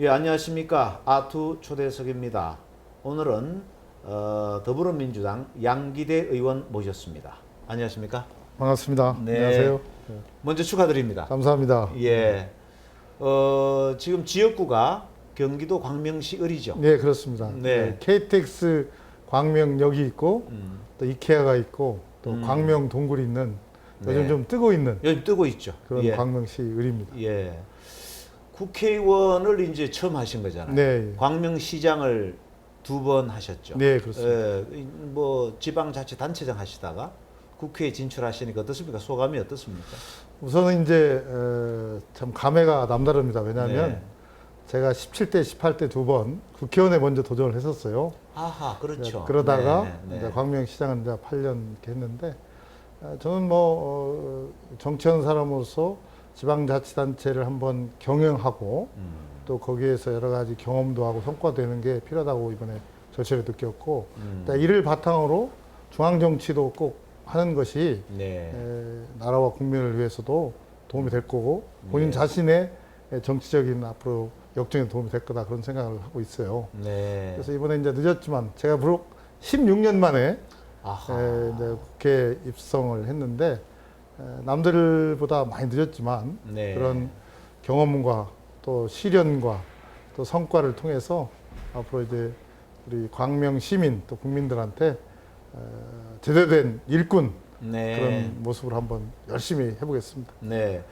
예, 안녕하십니까. 아투 초대석입니다. 오늘은 어, 더불어민주당 양기대 의원 모셨습니다. 안녕하십니까. 반갑습니다. 네. 안녕하세요. 먼저 축하드립니다. 감사합니다. 예. 어, 지금 지역구가 경기도 광명시 을이죠. 네, 그렇습니다. 네. KTX 광명역이 있고 음, 또 이케아가 있고 또 음. 광명 동굴이 있는 요즘 네. 좀 뜨고 있는 요즘 뜨고 있죠. 그런 예. 광명시 을입니다. 예. 국회의원을 이제 처음 하신 거잖아요. 네. 광명시장을 두 번 하셨죠. 네, 그렇습니다. 예, 이- 뭐 지방자치단체장 하시다가 국회에 진출하시니까 어떻습니까? 소감이 어떻습니까? 우선은 이제 어, 참 감회가 남다릅니다. 왜냐하면 네. 제가 17대, 18대 두 번 국회의원에 먼저 도전을 했었어요. 아하, 그렇죠. 그러다가 네, 네. 광명시장은 이제 8년 이렇게 했는데 어, 저는 뭐 어, 정치하는 사람으로서 지방자치단체를 한번 경영하고 음, 또 거기에서 여러 가지 경험도 하고 성과도 되는 게 필요하다고 이번에 절실히 느꼈고 음, 이를 바탕으로 중앙 정치도 꼭 하는 것이 네. 에, 나라와 국민을 위해서도 도움이 될 거고 본인 네. 자신의 정치적인 앞으로 역정에 도움이 될 거다 그런 생각을 하고 있어요. 네. 그래서 이번에 이제 늦었지만 제가 비록 16년 만에 아하. 에, 이제 국회 입성을 했는데 에, 남들보다 많이 늦었지만 네. 그런 경험과 또 시련과 또 성과를 통해서 앞으로 이제 우리 광명 시민 또 국민들한테 어, 제대로 된 일꾼 네. 그런 모습을 한번 열심히 해보겠습니다. 네.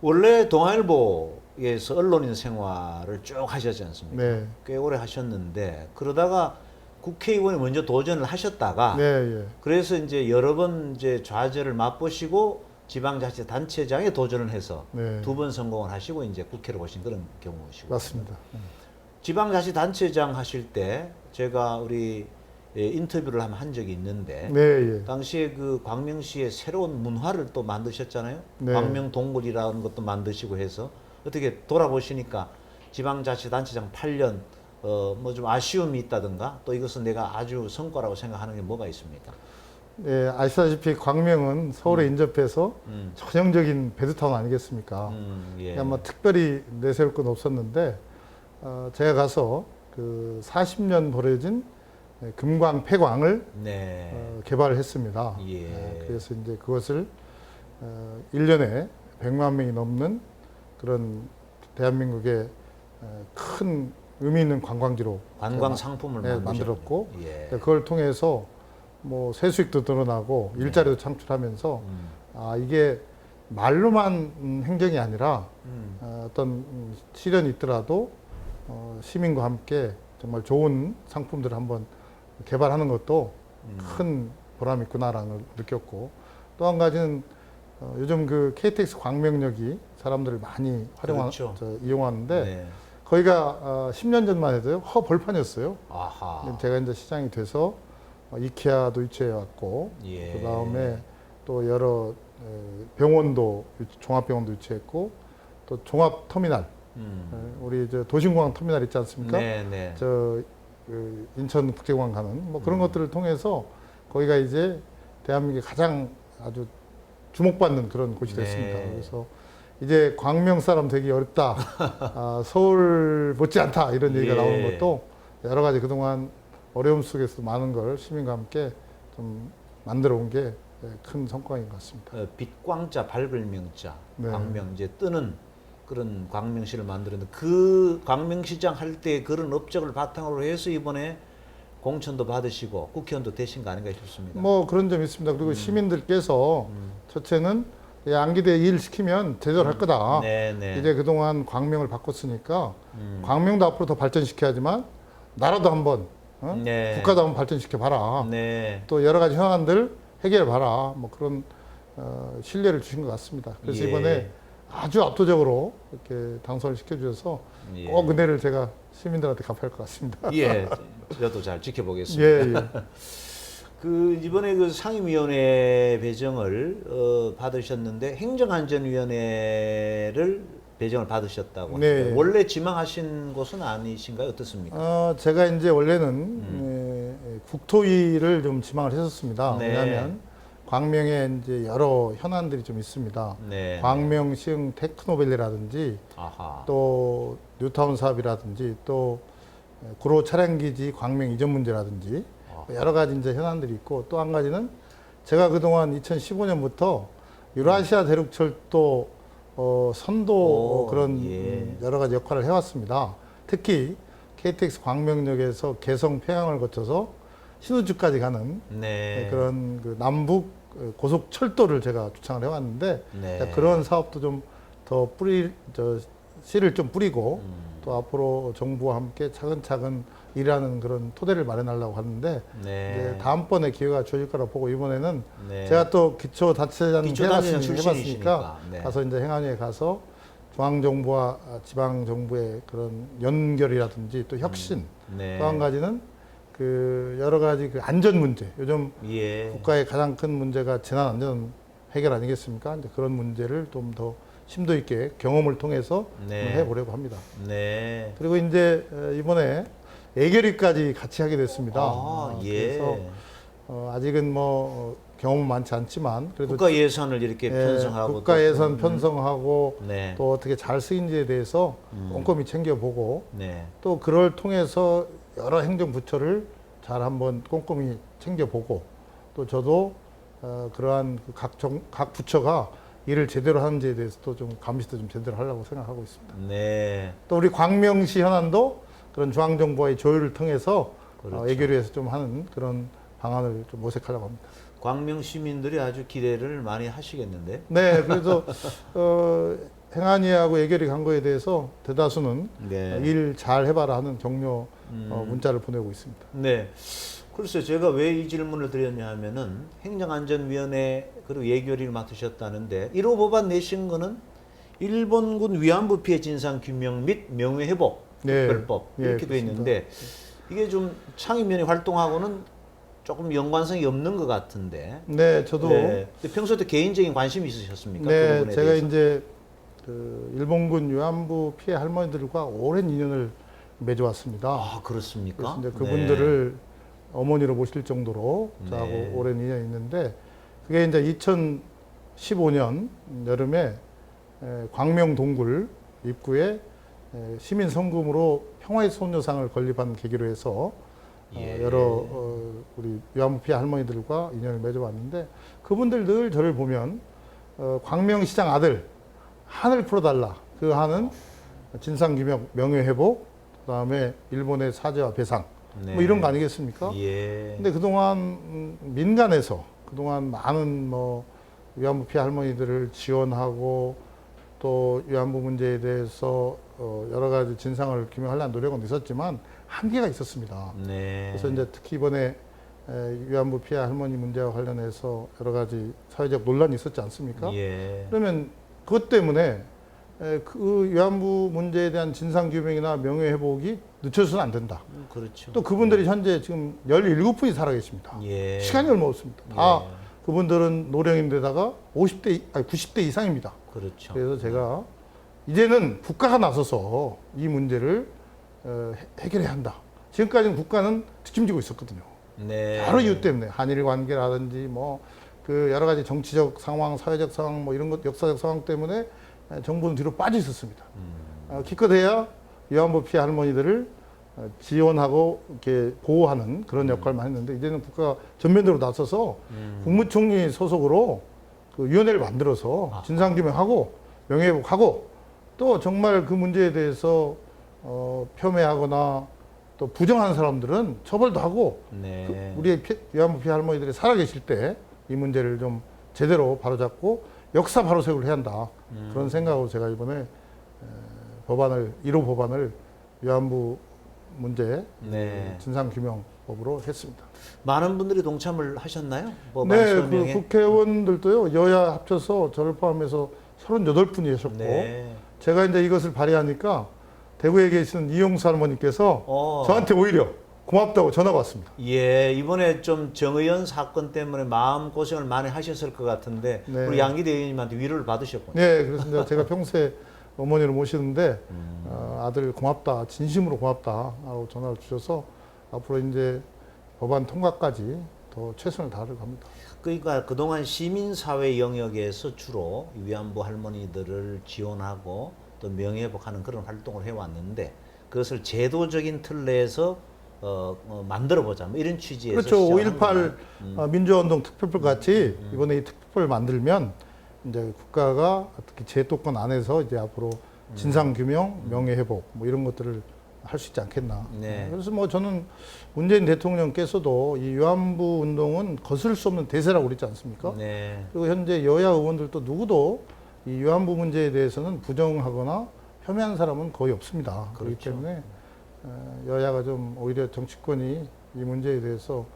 원래 동아일보에서 언론인 생활을 쭉 하셨지 않습니까? 네, 꽤 오래 하셨는데 그러다가 국회의원에 먼저 도전을 하셨다가 네, 예. 그래서 이제 여러 번 이제 좌절을 맛보시고 지방자치단체장에 도전을 해서 네. 두 번 성공을 하시고 이제 국회로 오신 그런 경우시고 맞습니다. 지방자치단체장 하실 때 제가 우리 예, 인터뷰를 한번 한 적이 있는데 네, 예. 당시에 그 광명시에 새로운 문화를 또 만드셨잖아요. 네. 광명 동굴이라는 것도 만드시고 해서 어떻게 돌아보시니까 지방자치단체장 8년 어 뭐 좀 아쉬움이 있다든가 또 이것은 내가 아주 성과라고 생각하는 게 뭐가 있습니까? 예, 아시다시피 광명은 서울에 인접해서 음. 전형적인 베드타운 아니겠습니까? 음, 예. 그냥 뭐 특별히 내세울 건 없었는데 어, 제가 가서 그 40년 버려진 금광 폐광을 네. 어, 개발을 했습니다. 예. 어, 그래서 이제 그것을 어, 1년에 100만 명이 넘는 그런 대한민국의 어, 큰 의미 있는 관광지로 관광 제가 상품을 네. 만들었고 예. 그걸 통해서 뭐 세수익도 늘어나고 일자리도 창출하면서 음. 아 이게 말로만 음, 행정이 아니라 음. 어, 어떤 음, 시련이 있더라도 어, 시민과 함께 정말 좋은 상품들을 한번 개발하는 것도 음. 큰 보람이 있구나라는 걸 느꼈고 또 한 가지는 어, 요즘 그 KTX 광명역이 사람들을 많이 활용하, 그렇죠. 저, 이용하는데 네. 거기가 어, 10년 전만 해도 허 벌판이었어요. 아하. 제가 이제 시장이 돼서 어, 이케아도 유치해 왔고 예. 그 다음에 또 여러 에, 병원도 유- 종합병원도 유치했고 또 종합 터미널 음. 에, 우리 저 도심공항 터미널 있지 않습니까? 네, 네. 저 그, 인천 국제공항 가는 뭐 그런 음. 것들을 통해서 거기가 이제 대한민국의 가장 아주 주목받는 그런 곳이 됐습니다. 네. 그래서 이제 광명 사람 되기 어렵다, 아, 서울 못지 않다 이런 얘기가 예. 나오는 것도 여러 가지 그동안 어려움 속에서 많은 걸 시민과 함께 좀 만들어 온 게 큰 성과인 것 같습니다. 어, 빛광자 밝을 명자 네. 광명 이제 뜨는 그런 광명시를 만들었는데 그 광명시장 할 때 그런 업적을 바탕으로 해서 이번에 공천도 받으시고 국회의원도 되신 거 아닌가 싶습니다. 뭐 그런 점이 있습니다. 그리고 음. 시민들께서 음. 첫째는 양기대 일 시키면 제대로 할 거다. 네, 네. 이제 그동안 광명을 바꿨으니까 음. 광명도 앞으로 더 발전시켜야지만 나라도 한번 어? 네. 국가도 한번 발전시켜 봐라. 네. 또 여러 가지 현안들 해결해 봐라. 뭐 그런 어, 신뢰를 주신 것 같습니다. 그래서 예. 이번에 아주 압도적으로 이렇게 당선을 시켜주셔서 예. 꼭 은혜를 제가 시민들한테 갚아야 할것 같습니다. 예. 저도 잘 지켜보겠습니다. 예, 예. 그 이번에 그 상임위원회 배정을 어, 받으셨는데 행정안전위원회를 배정을 받으셨다고. 네. 하는데 원래 지망하신 곳은 아니신가요? 어떻습니까? 어, 제가 이제 원래는 음. 에, 에, 국토위를 좀 지망을 했었습니다. 네. 왜냐하면 광명에 이제 여러 현안들이 좀 있습니다. 네. 광명 시흥 테크노밸리라든지 아하. 또 뉴타운 사업이라든지 또 구로 차량기지 광명 이전 문제라든지 아. 여러 가지 이제 현안들이 있고 또 한 가지는 제가 그동안 2015년부터 유라시아 대륙철도 어, 선도 오, 어, 그런 예. 음, 여러 가지 역할을 해왔습니다. 특히 KTX 광명역에서 개성 평양을 거쳐서 신우주까지 가는 네. 그런 그 남북 고속 철도를 제가 주창을 해왔는데 네. 그런 사업도 좀 더 뿌리 저 씨를 좀 뿌리고 음. 또 앞으로 정부와 함께 차근차근 일하는 그런 토대를 마련하려고 하는데 네. 다음번에 기회가 주어질 거라 보고 이번에는 네. 제가 또 기초 단체장 출신이시니까. 해봤으니까 네. 가서 이제 행안위에 가서 중앙 정부와 지방 정부의 그런 연결이라든지 또 혁신 네. 또한 가지는 그 여러 가지 그 안전 문제 요즘 예. 국가의 가장 큰 문제가 재난 안전 해결 아니겠습니까? 이제 그런 문제를 좀 더 심도 있게 경험을 통해서 네. 좀 해보려고 합니다. 네. 그리고 이제 어, 이번에 애결위까지 같이 하게 됐습니다. 아, 어, 예. 그래서 어, 아직은 뭐 어, 경험 많지 않지만 그래도 국가 예산을 이렇게 예, 편성하고 국가 또- 예산 음, 편성하고 네. 또 어떻게 잘 쓰인지에 대해서 음. 꼼꼼히 챙겨보고 네. 또 그걸 통해서 여러 행정부처를 잘 한번 꼼꼼히 챙겨보고 또 저도 어, 그러한 그 각, 정, 각 부처가 일을 제대로 하는지에 대해서도 좀 감시도 좀 제대로 하려고 생각하고 있습니다. 네. 또 우리 광명시 현안도 그런 중앙정부와의 조율을 통해서 그렇죠. 어, 애결위에서 좀 하는 그런 방안을 좀 모색하려고 합니다. 광명 시민들이 아주 기대를 많이 하시겠는데. 네, 그래서 어, 행안위하고 애결위 간 거에 대해서 대다수는 네. 일 잘 해봐라 하는 격려 음. 어, 문자를 보내고 있습니다. 네. 글쎄 제가 왜 이 질문을 드렸냐 하면은 행정안전위원회 그리고 예결위를 맡으셨다는데 1호 법안 내신 거는 일본군 위안부 피해 진상 규명 및 명예 회복 네. 특별법 예, 이렇게 돼. 있는데 이게 좀 창의면의 활동하고는 조금 연관성이 없는 것 같은데. 네, 저도 네. 근데 평소 때 개인적인 관심이 있으셨습니까? 그 네, 부분에 제가 대해서? 이제 그 일본군 위안부 피해 할머니들과 오랜 인연을 맺어왔습니다. 아 그렇습니까? 그래서 이제 그분들을 어머니로 모실 정도로 저하고 네. 오랜 인연이 있는데 그게 이제 2015년 여름에 에, 광명 동굴 입구에 에, 시민 성금으로 평화의 소녀상을 건립한 계기로 해서 예. 어, 여러 어, 우리 위안부 피해 할머니들과 인연을 맺어왔는데 그분들 늘 저를 보면 어, 광명시장 아들 한을 풀어달라 그 한은 진상규명 명예회복 그다음에 일본의 사죄와 배상 네. 뭐 이런 거 아니겠습니까? 예. 근데 그동안 음, 민간에서 그동안 많은 뭐 위안부 피해 할머니들을 지원하고 또 위안부 문제에 대해서 어, 여러 가지 진상을 규명하려는 노력은 있었지만 한계가 있었습니다. 네. 그래서 이제 특히 이번에 에, 위안부 피해 할머니 문제와 관련해서 여러 가지 사회적 논란이 있었지 않습니까? 예. 그러면 그것 때문에 에, 그 위안부 문제에 대한 진상 규명이나 명예 회복이 늦춰서는 안 된다. 음, 그렇죠. 또 그분들이 현재 지금 17분이 살아 계십니다. 예. 시간이 얼마 없습니다. 다 예. 그분들은 노령인데다가 50대, 아니 90대 이상입니다. 그렇죠. 그래서 제가 이제는 국가가 나서서 이 문제를 어, 해- 해결해야 한다. 지금까지는 국가는 뒷짐지고 있었거든요. 네. 여러 이유 때문에 한일 관계라든지 뭐 그 여러 가지 정치적 상황, 사회적 상황 뭐 이런 것 역사적 상황 때문에 에, 정부는 뒤로 빠져 있었습니다. 음. 어, 기껏해야 위안부 피해 할머니들을 어, 지원하고 이렇게 보호하는 그런 역할만 했는데 이제는 국가가 전면적으로 나서서 음. 국무총리 소속으로 그 위원회를 만들어서 아. 진상규명하고 명예회복하고 또 정말 그 문제에 대해서 어, 폄훼하거나 또 부정하는 사람들은 처벌도 하고 네. 그 우리의 피, 위안부 피해 할머니들이 살아계실 때 이 문제를 좀 제대로 바로잡고 역사 바로 세우를 해야 한다. 음. 그런 생각으로 제가 이번에 에, 법안을 1호 법안을 위안부 문제 네. 진상 규명 법으로 했습니다. 많은 분들이 동참을 하셨나요? 법안 네, 그. 국회의원들도요 여야 합쳐서 저를 포함해서 38분이 계셨고 네. 제가 이제 이것을 발의하니까 대구에 계시는 이용수 할머니께서 어. 저한테 오히려 고맙다고 전화가 왔습니다. 예, 이번에 좀 정의연 사건 때문에 마음 고생을 많이 하셨을 것 같은데 네. 우리 양기대 의원님한테 위로를 받으셨군요. 네, 그래서 제가 평소에 어머니를 모시는데 음. 어, 아들 고맙다, 진심으로 고맙다 하고 전화를 주셔서 앞으로 이제 법안 통과까지 더 최선을 다하려고 합니다. 그러니까 그동안 시민사회 영역에서 주로 위안부 할머니들을 지원하고 또 명예회복하는 그런 활동을 해왔는데 그것을 제도적인 틀 내에서 어, 어, 만들어보자 뭐 이런 취지에서 그렇죠. 시작한 5.18 거구나. 어, 민주화운동 특별법 같이 음. 이번에 이 특별법을 만들면 이제 국가가 특히 제도권 안에서 이제 앞으로 음. 진상규명, 명예회복 뭐 이런 것들을 할 수 있지 않겠나. 네. 그래서 뭐 저는 문재인 대통령께서도 이 위안부 운동은 거스를 수 없는 대세라고 그랬지 않습니까? 네. 그리고 현재 여야 의원들도 누구도 이 위안부 문제에 대해서는 부정하거나 혐의하는 사람은 거의 없습니다. 그렇기 그렇죠. 때문에 어, 여야가 좀 오히려 정치권이 이 문제에 대해서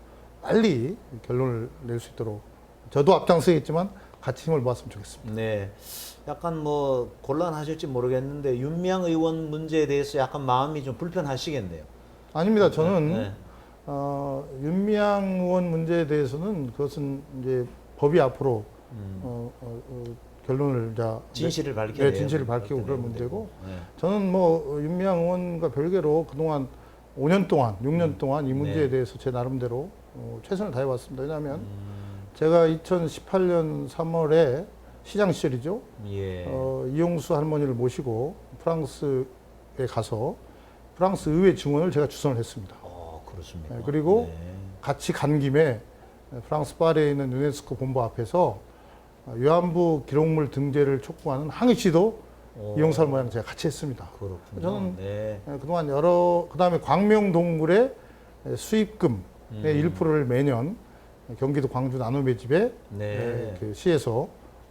빨리 결론을 낼 수 있도록 저도 앞장서겠지만 같이 힘을 모았으면 좋겠습니다. 네. 약간 뭐 곤란하실지 모르겠는데 윤미향 의원 문제에 대해서 약간 마음이 좀 불편하시겠네요. 아닙니다. 저는 네. 어, 윤미향 의원 문제에 대해서는 그것은 이제 법이 앞으로 음. 어, 어, 어, 결론을 자 진실을 밝혀야 네, 진실을 밝히고 그런. 문제고 네. 저는 뭐 윤미향 의원과 별개로 그동안 5년 동안, 6년 음. 동안 이 문제에 네. 대해서 제 나름대로 어, 최선을 다해 왔습니다. 왜냐하면 음, 제가 2018년 3월에 시장 시절이죠. 예. 어, 이용수 할머니를 모시고 프랑스에 가서 프랑스 의회 증언을 제가 주선을 했습니다. 어, 그렇습니까? 네, 그리고 네. 같이 간 김에 프랑스 파리에 있는 유네스코 본부 앞에서 어, 위안부 기록물 등재를 촉구하는 항의 시도 어, 이용수 할머니랑 제가 같이 했습니다. 그렇군요. 저는 네. 예, 그동안 여러 그다음에 광명 동굴의 수입금의 음. 1%를 매년 경기도 광주 나눔의 집에 네. 예, 그 시에서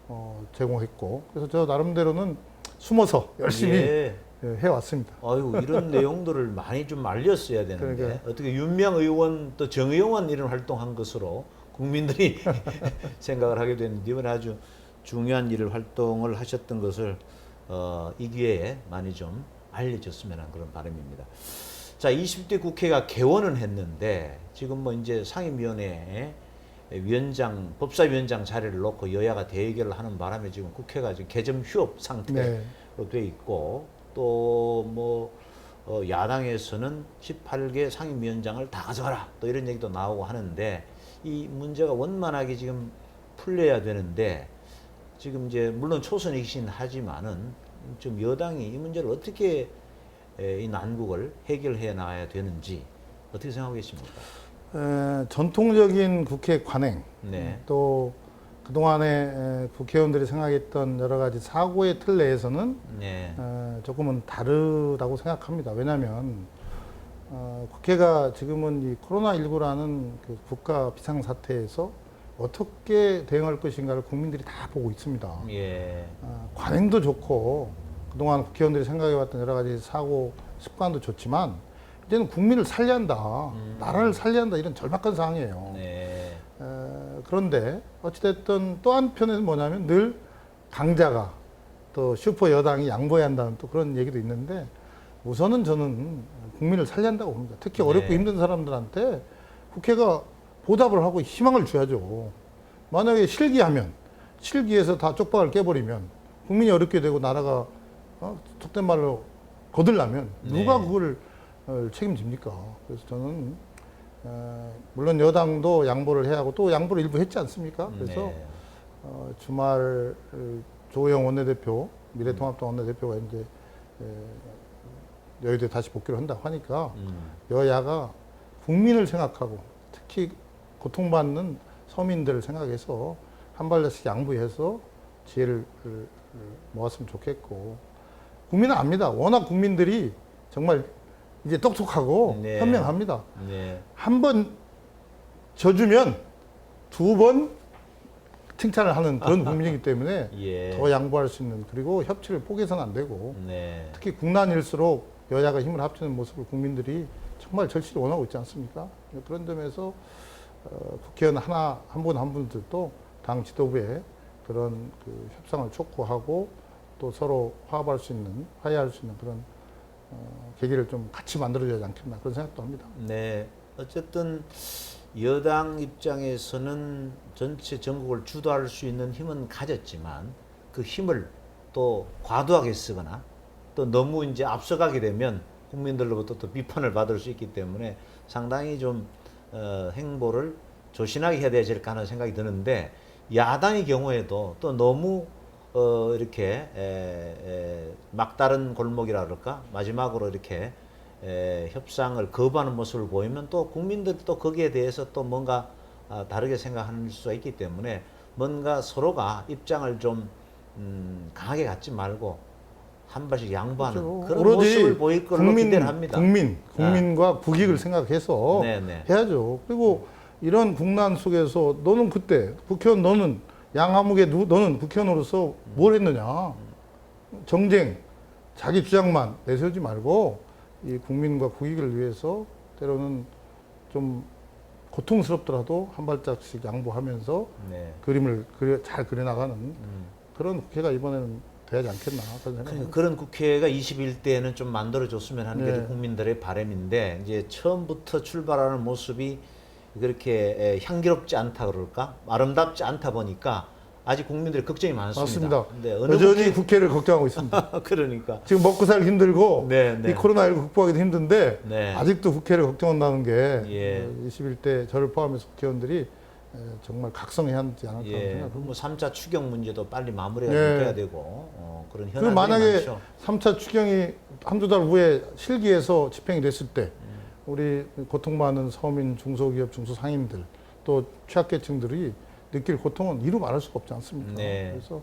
어, 제공했고 그래서 저 나름대로는 숨어서 열심히 예. 예, 해왔습니다. 아유 이런 내용들을 많이 좀 알렸어야 되는데 그러니까요. 어떻게 윤명 의원 또 정의용원 이런 활동한 것으로 국민들이 생각을 하게 됐는데 이번에 아주 중요한 일을 활동을 하셨던 것을 어, 이 기회에 많이 좀 알려졌으면 하는 그런 바람입니다. 자, 20대 국회가 개원은 했는데 지금 뭐 이제 상임위원회 위원장 법사위원장 자리를 놓고 여야가 대결을 하는 바람에 지금 국회가 지금 개점 휴업 상태. 네. 로돼 있고 또뭐 어, 야당에서는 18개 상임위원장을 다 가져가라 또 이런 얘기도 나오고 하는데 이 문제가 원만하게 지금 풀려야 되는데 지금 이제 물론 초선이긴 하지만은 좀 여당이 이 문제를 어떻게 에, 이 난국을 해결해 나가야 되는지 어떻게 생각하고 계십니까? 에, 전통적인 국회 관행 네. 또 그동안에 에, 국회의원들이 생각했던 여러 가지 사고의 틀 내에서는 네. 에, 조금은 다르다고 생각합니다. 왜냐하면 어, 국회가 지금은 이 코로나19라는 그 국가 비상사태에서 어떻게 대응할 것인가를 국민들이 다 보고 있습니다. 예. 어, 관행도 좋고 그동안 국회의원들이 생각해왔던 여러 가지 사고 습관도 좋지만 이제는 국민을 살려야 한다, 나라를 살려야 한다 이런 절박한 상황이에요. 네. 에, 그런데 어찌됐든 또 한편에는 뭐냐면 늘 강자가 또 슈퍼 여당이 양보해야 한다는 또 그런 얘기도 있는데 우선은 저는 국민을 살려야 한다고 봅니다. 특히 네. 어렵고 힘든 사람들한테 국회가 보답을 하고 희망을 줘야죠. 만약에 실기하면 실기에서 다 쪽박을 깨버리면 국민이 어렵게 되고 나라가 어, 속된 말로 거들라면 누가 네. 그걸 어, 책임집니까? 그래서 저는 어, 물론 여당도 양보를 해야 하고 또 양보를 일부 했지 않습니까? 그래서 네. 어, 주말 어, 조영 원내대표, 미래통합당 원내대표가 이제 에, 여의도에 다시 복귀를 한다고 하니까 음. 여야가 국민을 생각하고 특히 고통받는 서민들을 생각해서 한 발씩 양보해서 지혜를 어, 모았으면 좋겠고 국민은 압니다. 워낙 국민들이 정말 이제 똑똑하고 네. 현명합니다. 네. 한번 져주면 두 번 칭찬을 하는 그런 국민이기 때문에 예. 더 양보할 수 있는 그리고 협치를 포기해서는 안 되고 네. 특히 국난일수록 여야가 힘을 합치는 모습을 국민들이 정말 절실히 원하고 있지 않습니까? 그런 점에서 어, 국회의원 하나 한 분 한 분들도 당 지도부에 그런 그 협상을 촉구하고 또 서로 화합할 수 있는 화해할 수 있는 그런 어, 계기를 좀 같이 만들어줘야 않겠나 그런 생각도 합니다. 네. 어쨌든 여당 입장에서는 전체 전국을 주도할 수 있는 힘은 가졌지만 그 힘을 또 과도하게 쓰거나 또 너무 이제 앞서가게 되면 국민들로부터 또 비판을 받을 수 있기 때문에 상당히 좀 어, 행보를 조신하게 해야 않을까 하는 생각이 드는데 야당의 경우에도 또 너무 어 이렇게 에, 에, 막다른 골목이라 그럴까 마지막으로 이렇게 에, 협상을 거부하는 모습을 보이면 또 국민들이 또 거기에 대해서 또 뭔가 아, 다르게 생각할 수가 있기 때문에 뭔가 서로가 입장을 좀 음, 강하게 갖지 말고 한 발씩 양보하는 그렇죠. 그런 모습을 보일 걸로 국민, 기대를 합니다. 국민, 국민과 국익을 생각해서 네, 네. 해야죠. 그리고 이런 국난 속에서 너는 그때 국회의원 너는 양아무개 누, 너는 국회의원으로서 뭘 했느냐? 정쟁, 자기 주장만 내세우지 말고 이 국민과 국익을 위해서 때로는 좀 고통스럽더라도 한 발짝씩 양보하면서 네. 그림을 그려, 잘 그려나가는 음. 그런 국회가 이번에는 돼야지 않겠나 그런 그러니까. 그런 국회가 21대에는 좀 만들어줬으면 하는 게 네. 국민들의 바람인데 이제 처음부터 출발하는 모습이 그렇게 에, 향기롭지 않다 그럴까 아름답지 않다 보니까 아직 국민들의 걱정이 많습니다. 맞습니다. 어느 여전히 국회 국회를 걱정하고 있습니다. 그러니까 지금 먹고 살기 힘들고 네, 네. 이 코로나19 극복하기도 힘든데 네. 아직도 국회를 걱정한다는 게 예. 어, 21대 저를 포함해서 국회의원들이 에, 정말 각성해야 하지 않을까 예, 생각합니다. 뭐 3차 추경 문제도 빨리 마무리가 네. 돼야 되고 어, 그런 그 현안들이 만약에 많죠. 3차 추경이 한두 달 후에 실기에서 집행이 됐을 때 음. 우리 고통받는 서민 중소기업 중소상인들 또 취약계층들이 느낄 고통은 이루 말할 수가 없지 않습니까? 네. 그래서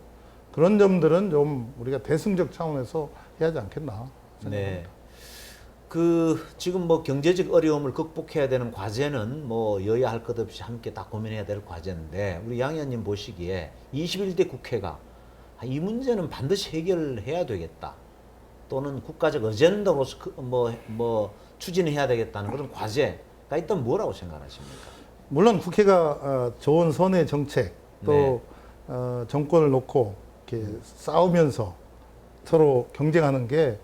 그런 점들은 좀 우리가 대승적 차원에서 해야 하지 않겠나 생각합니다. 네. 그 지금 뭐 경제적 어려움을 극복해야 되는 과제는 뭐 여야 할 것 없이 함께 다 고민해야 될 과제인데 우리 양 의원님 보시기에 21대 국회가 아, 이 문제는 반드시 해결해야 되겠다. 또는 국가적 어젠다로서 그 뭐, 뭐 추진해야 되겠다는 그런 과제가 있다면 뭐라고 생각하십니까? 물론 국회가 어, 좋은 선의 정책 또 네. 어, 정권을 놓고 이렇게 싸우면서 서로 경쟁하는 게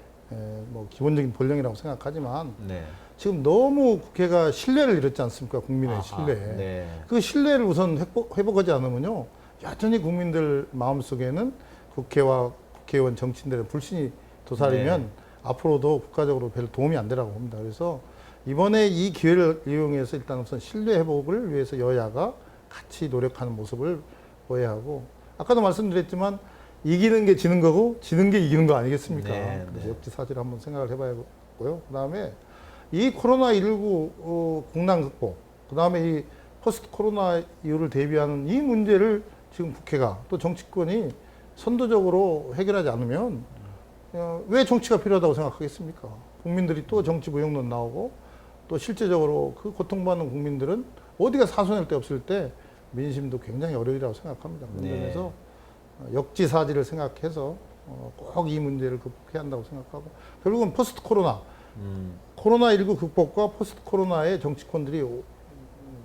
뭐 기본적인 본령이라고 생각하지만 네. 지금 너무 국회가 신뢰를 잃었지 않습니까 국민의 아하, 신뢰 네. 그 신뢰를 우선 회복, 회복하지 않으면요 여전히 국민들 마음속에는 국회와 국회의원 정치인들의 불신이 도사리면 네. 앞으로도 국가적으로 별 도움이 안 되라고 봅니다. 그래서 이번에 이 기회를 이용해서 일단 우선 신뢰 회복을 위해서 여야가 같이 노력하는 모습을 보여야 하고 아까도 말씀드렸지만 이기는 게 지는 거고 지는 게 이기는 거 아니겠습니까? 네, 네. 역지사지를 한번 생각을 해봐야고요. 그다음에 이 코로나 19 어, 국난 극복, 그다음에 이 포스트 코로나 이후를 대비하는 이 문제를 지금 국회가 또 정치권이 선도적으로 해결하지 않으면 어, 왜 정치가 필요하다고 생각하겠습니까? 국민들이 또 정치 무용론 나오고 또 실제적으로 그 고통받는 국민들은 어디가 사소할 데 없을 때 민심도 굉장히 어려이라고 생각합니다. 그런 네. 점에서 어, 역지사지를 생각해서 어, 꼭이 문제를 극복해야 한다고 생각하고 결국은 포스트 코로나 음, 코로나19 극복과 포스트 코로나의 정치권들이 오-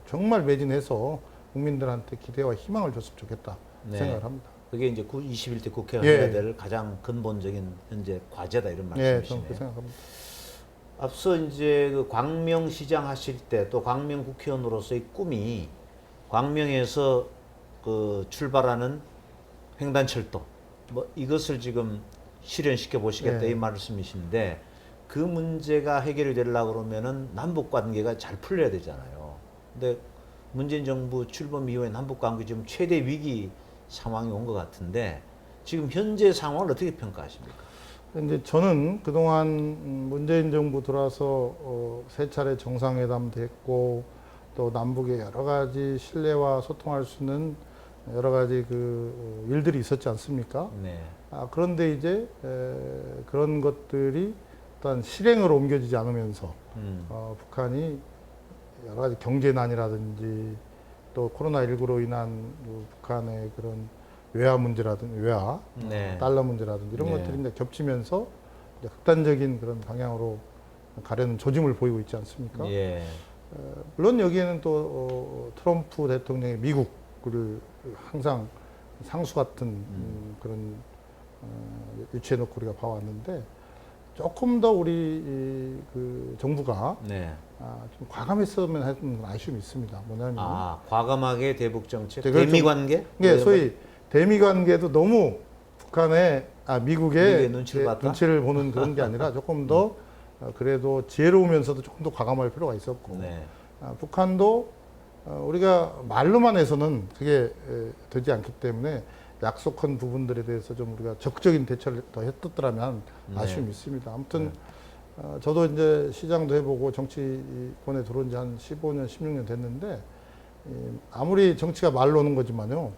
정말 매진해서 국민들한테 기대와 희망을 줬으면 좋겠다 네. 생각을 합니다. 그게 이제 21대 국회가 예. 해야 될 가장 근본적인 현재 과제다 이런 예, 말씀이시네요. 그렇게 생각합니다. 앞서 이제 그 광명시장 하실 때 또 광명 국회의원으로서의 꿈이 광명에서 그 출발하는 횡단철도 뭐 이것을 지금 실현시켜 보시겠다 네. 이 말씀이신데 그 문제가 해결이 되려고 그러면은 남북 관계가 잘 풀려야 되잖아요. 근데 문재인 정부 출범 이후에 남북 관계 지금 최대 위기 상황이 온 것 같은데 지금 현재 상황을 어떻게 평가하십니까? 이제 저는 그동안 음, 문재인 정부 들어와서 어, 세 차례 정상회담도 했고 또 남북의 여러 가지 신뢰와 소통할 수 있는 여러 가지 그 어, 일들이 있었지 않습니까? 네. 아, 그런데 이제 에, 그런 것들이 일단 실행으로 옮겨지지 않으면서 음. 어, 북한이 여러 가지 경제난이라든지 또 코로나19로 인한 그 북한의 그런 외화 문제라든지 외화, 네. 달러 문제라든지 이런 네. 것들이 이제 겹치면서 이제 극단적인 그런 방향으로 가려는 조짐을 보이고 있지 않습니까? 예. 어, 물론 여기에는 또 어, 트럼프 대통령이 미국을 항상 상수 같은 음, 그런 어, 유치해 놓고 우리가 봐왔는데 조금 더 우리 이, 그 정부가 네. 아, 좀 과감했으면 하는 아쉬움이 있습니다. 뭐냐면 아, 과감하게 대북 정책, 네, 대미 좀- 관계? 이게 소위 대미 관계도 너무 북한의 아 미국의 눈치를 예, 봤다? 눈치를 보는 그런 게 아니라 조금 더 어, 그래도 지혜로우면서도 조금 더 과감할 필요가 있었고 네. 아, 북한도 어, 우리가 말로만 해서는 그게 에, 되지 않기 때문에 약속한 부분들에 대해서 좀 우리가 적극적인 대처를 더 했었더라면 네. 아쉬움이 있습니다. 아무튼 어, 저도 이제 시장도 해보고 정치권에 들어온 지 한 15년, 16년 됐는데 이, 아무리 정치가 말로 오는 거지만요.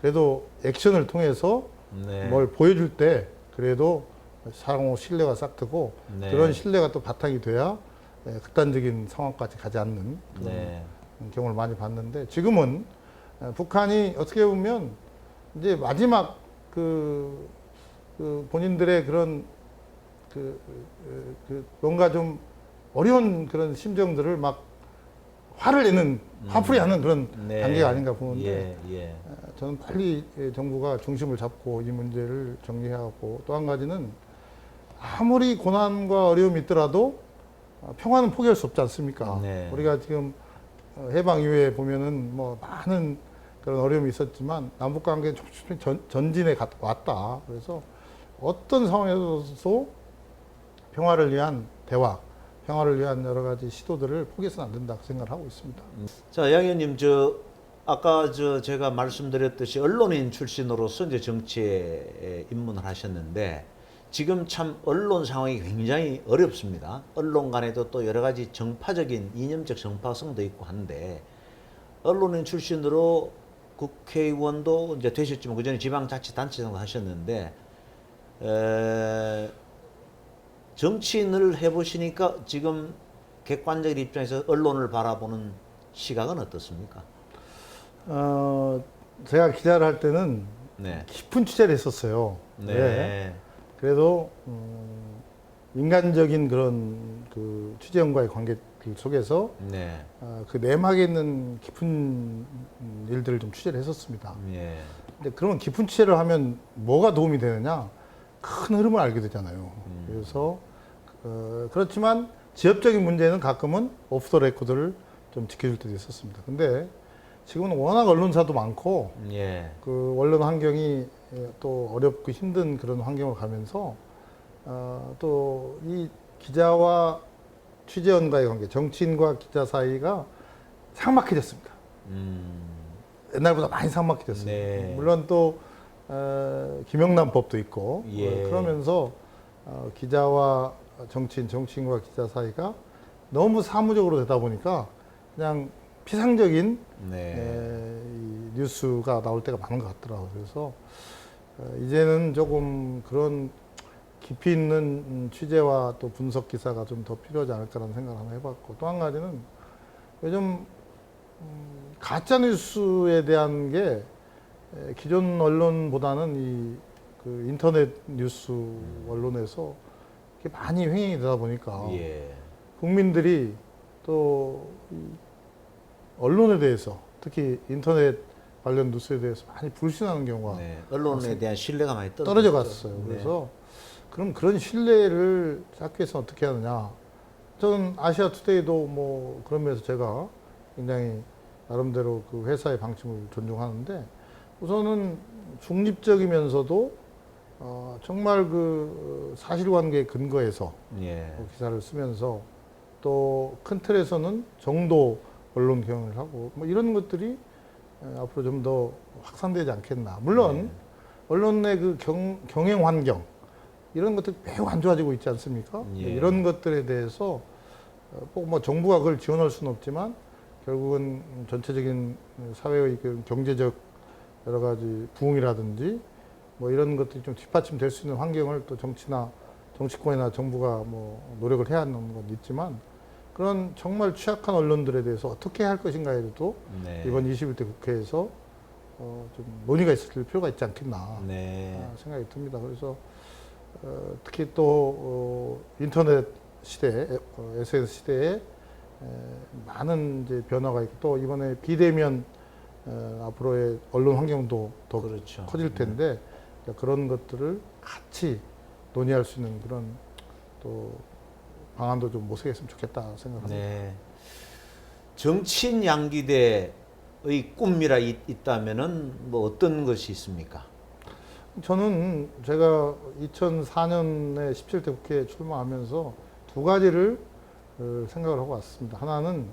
그래도 액션을 통해서 네. 뭘 보여줄 때 그래도 상호 신뢰가 싹트고 네. 그런 신뢰가 또 바탕이 돼야 예, 극단적인 상황까지 가지 않는 그런 네. 경우를 많이 봤는데 지금은 어, 북한이 어떻게 보면 이제 마지막 그, 그 본인들의 그런 그, 그, 그 뭔가 좀 어려운 그런 심정들을 막 화를 내는 화풀이 하는 그런 네. 단계가 아닌가 보는데 예, 예. 어, 저는 빨리 예, 정부가 중심을 잡고 이 문제를 정리하고 또 한 가지는 아무리 고난과 어려움이 있더라도 어, 평화는 포기할 수 없지 않습니까? 네. 우리가 지금 어, 해방 이후에 보면은 뭐 많은 그런 어려움이 있었지만 남북 관계는 좀 전, 전진에 갔- 왔다. 그래서 어떤 상황에서도 평화를 위한 대화, 평화를 위한 여러 가지 시도들을 포기해서는 안 된다고 생각을 하고 있습니다. 자, 양 의원님, 저 아까 저 제가 말씀드렸듯이 언론인 출신으로서 이제 정치에 입문을 하셨는데 지금 참 언론 상황이 굉장히 어렵습니다. 언론 간에도 또 여러 가지 정파적인 이념적 정파성도 있고 한데 언론인 출신으로 국회의원도 이제 되셨지만 그전에 지방자치단체장도 하셨는데 에, 정치인을 해보시니까 지금 객관적인 입장에서 언론을 바라보는 시각은 어떻습니까? 어, 제가 기자를 할 때는 네. 깊은 취재를 했었어요. 네. 그래도 음, 인간적인 그런 그 취재원과의 관계 속에서 네. 어, 그 내막에 있는 깊은 일들을 좀 취재를 했었습니다. 예. 근데 그런 깊은 취재를 하면 뭐가 도움이 되느냐? 큰 흐름을 알게 되잖아요. 그래서 어, 그렇지만 지역적인 문제는 가끔은 오프 더 레코드를 좀 지켜줄 때도 있었습니다. 근데 지금은 워낙 언론사도 많고 예. 그 언론 환경이 예, 또 어렵고 힘든 그런 환경을 가면서 어, 또 이 기자와 취재원과의 관계, 정치인과 기자 사이가 삭막해졌습니다. 음. 옛날보다 많이 삭막해졌어요. 네. 물론 또 어, 김영란법도 있고 예. 어, 그러면서 어, 기자와 정치인, 정치인과 기자 사이가 너무 사무적으로 되다 보니까 그냥 피상적인 네. 에, 이 뉴스가 나올 때가 많은 것 같더라고요. 그래서 어, 이제는 조금 그런 깊이 있는 음, 취재와 또 분석 기사가 좀 더 필요하지 않을까라는 생각을 하나 해봤고 또 한 가지는 요즘 음, 가짜 뉴스에 대한 게 에, 기존 언론보다는 이 그 인터넷 뉴스 언론에서 이렇게 많이 횡행이 되다 보니까 예. 국민들이 또이 언론에 대해서 특히 인터넷 관련 뉴스에 대해서 많이 불신하는 경우가 네. 언론에 대한 신뢰가 많이. 떨어져 갔어요. 네. 그래서 그럼 그런 신뢰를 쌓기 위해서 어떻게 하느냐. 저는 아시아 투데이도 뭐 그런 면에서 제가 굉장히 나름대로 그 회사의 방침을 존중하는데 우선은 중립적이면서도 어, 정말 그 사실관계에 근거해서 예. 뭐 기사를 쓰면서 또 큰 틀에서는 정도 언론 경영을 하고 뭐 이런 것들이 에, 앞으로 좀 더 확산되지 않겠나. 물론 네. 언론의 그 경, 경영 환경 이런 것들이 매우 안 좋아지고 있지 않습니까? 예. 이런 것들에 대해서 어, 꼭뭐 정부가 그걸 지원할 수는 없지만 결국은 전체적인 사회의 그 경제적 여러 가지 부흥이라든지 뭐 이런 것들이 좀 뒷받침될 수 있는 환경을 또 정치나 정치권이나 정부가 뭐 노력을 해야 하는 건 있지만 그런 정말 취약한 언론들에 대해서 어떻게 할 것인가에도 네. 이번 21대 국회에서 어, 좀 논의가 있을 필요가 있지 않겠나 네. 아, 생각이 듭니다. 그래서 어, 특히 또 어, 인터넷 시대, 어, SNS 시대에 에, 많은 이제 변화가 있고 또 이번에 비대면 어, 앞으로의 언론 환경도 더 그렇죠. 커질 텐데 그런 것들을 같이 논의할 수 있는 그런 또 방안도 좀 모색했으면 좋겠다 생각합니다. 네. 정치인 양기대의 꿈이라 있, 있다면은 뭐 어떤 것이 있습니까? 저는 제가 2004년에 17대 국회에 출마하면서 두 가지를 어, 생각을 하고 왔습니다. 하나는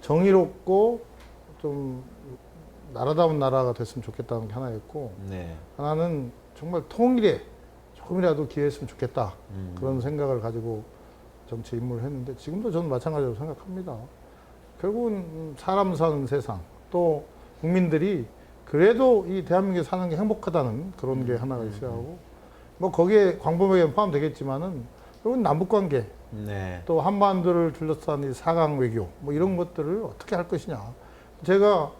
정의롭고 좀 나라다운 나라가 됐으면 좋겠다는 게 하나였고 네. 하나는 정말 통일에 조금이라도 기회했으면 좋겠다 음. 그런 생각을 가지고 정치 입문을 했는데 지금도 저는 마찬가지로 생각합니다. 결국은 사람 사는 세상 또 국민들이 그래도 이 대한민국에 사는 게 행복하다는 그런 게 하나가 있어야 하고 뭐 거기에 광범위하게 포함되겠지만은 결국은 남북 관계 네. 또 한반도를 둘러싼 이 사강 외교 뭐 이런 것들을 어떻게 할 것이냐. 제가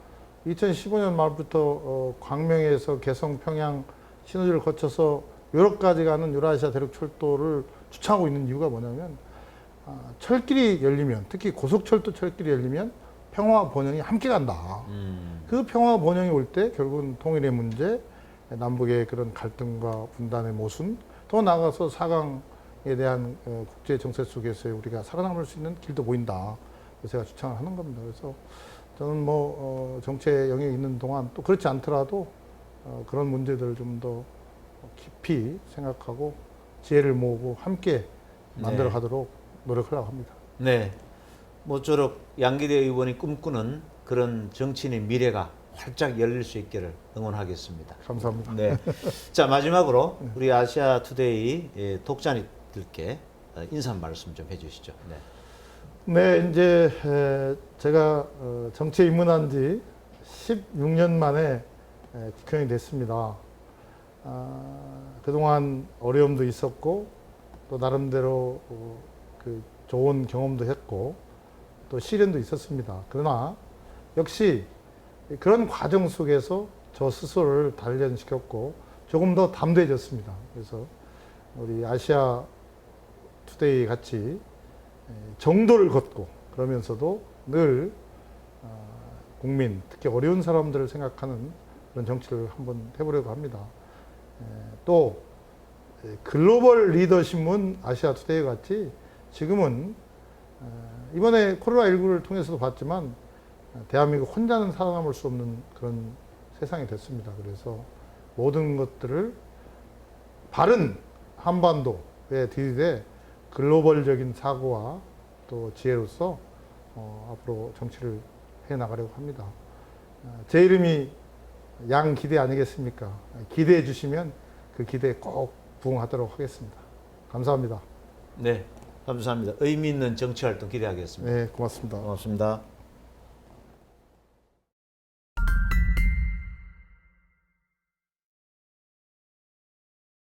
2015년 말부터 어, 광명에서 개성, 평양 신호지를 거쳐서 유럽까지 가는 유라시아 대륙 철도를 주창하고 있는 이유가 뭐냐면 아, 철길이 열리면 특히 고속철도 철길이 열리면 평화 번영이 함께 간다. 음. 그 평화 번영이 올 때 결국은 통일의 문제, 남북의 그런 갈등과 분단의 모순, 더 나아가서 사강에 대한 어, 국제 정세 속에서 우리가 살아남을 수 있는 길도 보인다. 그래서 제가 주창을 하는 겁니다. 그래서 저는 뭐 어, 정치에 영역이 있는 동안 또 그렇지 않더라도 어, 그런 문제들을 좀 더 깊이 생각하고 지혜를 모으고 함께 만들어 가도록 노력하려고 합니다. 네. 모쪼록 양기대 의원이 꿈꾸는 그런 정치인의 미래가 활짝 열릴 수 있기를 응원하겠습니다. 감사합니다. 네. 자 마지막으로 우리 아시아 투데이 예, 독자님들께 어, 인사 말씀 좀 해주시죠. 네. 네, 이제 에, 제가 어, 정치에 입문한 지 16년 만에 에, 국회의원이 됐습니다. 아, 그동안 어려움도 있었고 또 나름대로 어, 그 좋은 경험도 했고 또 시련도 있었습니다. 그러나 역시 그런 과정 속에서 저 스스로를 단련시켰고 조금 더 담대해졌습니다. 그래서 우리 아시아 투데이 같이 에, 정도를 걷고 그러면서도 늘 아, 국민 특히 어려운 사람들을 생각하는 그런 정치를 한번 해보려고 합니다. 에, 또 에, 글로벌 리더십은 아시아 투데이 같이 지금은 에, 이번에 코로나 19를 통해서도 봤지만 어, 대한민국 혼자는 살아남을 수 없는 그런 세상이 됐습니다. 그래서 모든 것들을 바른 한반도에 들이대 글로벌적인 사고와 또 지혜로서 어, 앞으로 정치를 해 나가려고 합니다. 어, 제 이름이 양 기대 아니겠습니까? 기대해 주시면 그 기대에 꼭 부응하도록 하겠습니다. 감사합니다. 네. 감사합니다. 의미 있는 정치 활동 기대하겠습니다. 네, 고맙습니다. 고맙습니다.